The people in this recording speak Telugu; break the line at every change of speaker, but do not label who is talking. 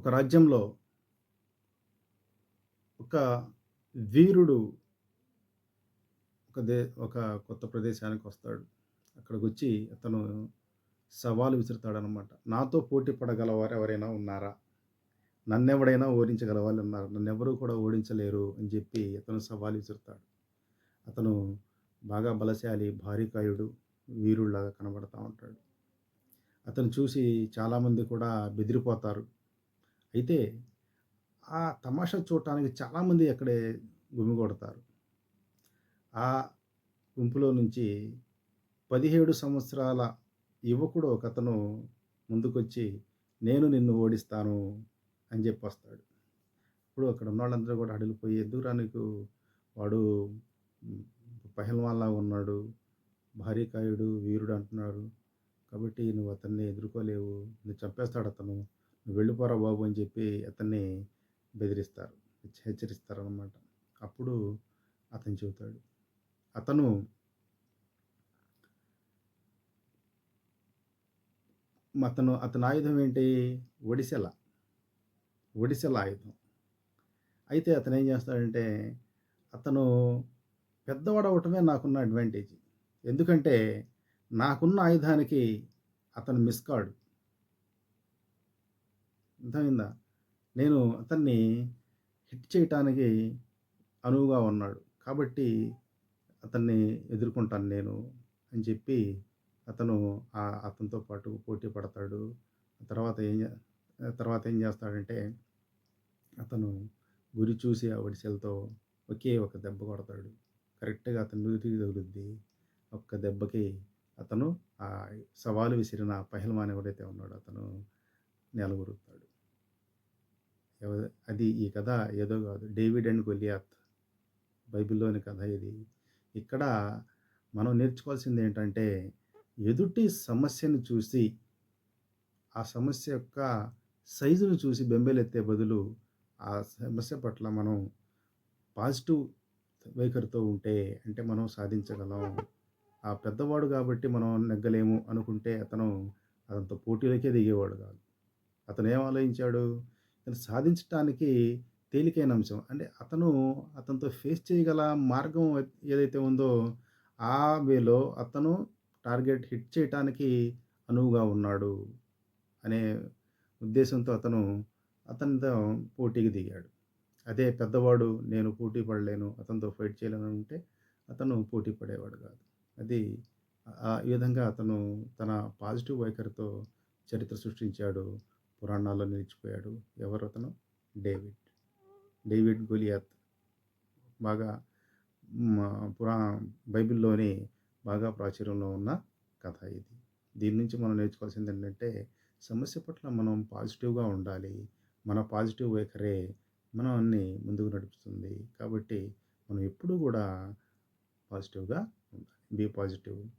ఒక రాజ్యంలో ఒక వీరుడు ఒక దే ఒక కొత్త ప్రదేశానికి వస్తాడు. అక్కడికొచ్చి అతను సవాలు విసురుతాడనమాట నాతో పోటీ పడగలవారు ఎవరైనా ఉన్నారా? నన్నెవడైనా ఓడించగల వాళ్ళు ఉన్నారు? నన్నెవరూ కూడా ఓడించలేరు అని చెప్పి అతను సవాలు విసురుతాడు. అతను బాగా బలశాలి భారీకాయుడు వీరుడిలాగా కనబడతా ఉంటాడు. అతను చూసి చాలామంది కూడా బెదిరిపోతారు. అయితే ఆ తమాషా చూడటానికి చాలామంది అక్కడే గుమిగొడతారు ఆ గుంపులో నుంచి పదిహేడు సంవత్సరాల యువకుడు ఒకతను ముందుకొచ్చి నేను నిన్ను ఓడిస్తాను అని చెప్పి వస్తాడు. ఇప్పుడు అక్కడ ఉన్న వాళ్ళందరూ కూడా అడిగిపోయి ఎందుకురా నీకు వాడు పహల్వాన్లా ఉన్నాడు భారీకాయుడు వీరుడు అంటున్నాడు కాబట్టి నువ్వు అతన్ని ఎదుర్కోలేవు నువ్వు చంపేస్తాడు అతను. వెళ్ళిపోరా బాబు అని చెప్పి అతన్ని బెదిరిస్తారు హెచ్చరిస్తారు అనమాట అప్పుడు అతను చెబుతాడు అతను అతను అతని ఆయుధం ఏంటి? ఒడిసెల ఒడిసెల ఆయుధం. అయితే అతను ఏం చేస్తాడంటే అతను పెద్దవాడు అవటమే నాకున్న అడ్వాంటేజ్. ఎందుకంటే నాకున్న ఆయుధానికి అతను మిస్ కాడు. అర్థమైందా? నేను అతన్ని హిట్ చేయటానికి అనువుగా ఉన్నాడు. కాబట్టి అతన్ని ఎదుర్కొంటాను నేను అని చెప్పి అతను అతనితో పాటు పోటీ పడతాడు. తర్వాత ఏం తర్వాత ఏం చేస్తాడంటే అతను గురి చూసి ఆ ఒడిసెలతో ఒకే ఒక దెబ్బ కొడతాడు. కరెక్ట్గా అతను నుదిటికి తగులుద్ది. ఒక్క దెబ్బకి అతను ఆ సవాలు విసిరిన పహిల్మాన్ ఎవరైతే ఉన్నాడో అతను నెలగొరుతాడు అది ఈ కథ ఏదో కాదు. డేవిడ్ అండ్ గొలియాత్ బైబిల్లోని కథ ఇది. ఇక్కడ మనం నేర్చుకోవాల్సింది ఏంటంటే ఎదుటి సమస్యను చూసి ఆ సమస్య యొక్క సైజును చూసి బెంబేలెత్తే బదులు ఆ సమస్య పట్ల మనం పాజిటివ్ వైఖరితో ఉంటే అంటే మనం సాధించగలం. ఆ పెద్దవాడు కాబట్టి మనం నెగ్గలేము అనుకుంటే అతను అతనితో పోటీలకే దిగేవాడు కాదు. అతను ఏం ఆలోచించాడు? సాధించడానికి తేలికైన అంశం. అంటే అతను అతనితో ఫేస్ చేయగల మార్గం ఏదైతే ఉందో ఆ వేలో అతను టార్గెట్ హిట్ చేయటానికి అనువుగా ఉన్నాడు అనే ఉద్దేశంతో అతను అతనితో పోటీకి దిగాడు. అదే పెద్దవాడు నేను పోటీ పడలేను అతనితో ఫైట్ చేయలేను అంటే అతను పోటీ పడేవాడు కాదు. అది ఆ విధంగా అతను తన పాజిటివ్ వైఖరితో చరిత్ర సృష్టించాడు. పురాణాల్లో నిలిచిపోయాడు ఎవరు అతను? డేవిడ్. David Goliath. బాగా పురా బైబిల్లోని బాగా ప్రాచుర్యంలో ఉన్న కథ ఇది. దీని నుంచి మనం నేర్చుకోవాల్సింది ఏంటంటే సమస్య పట్ల మనం పాజిటివ్గా ఉండాలి. మన పాజిటివ్ వైఖరే మనల్ని ముందుకు నడుపుతుంది. కాబట్టి మనం ఎప్పుడూ కూడా పాజిటివ్గా ఉండాలి. Be positive.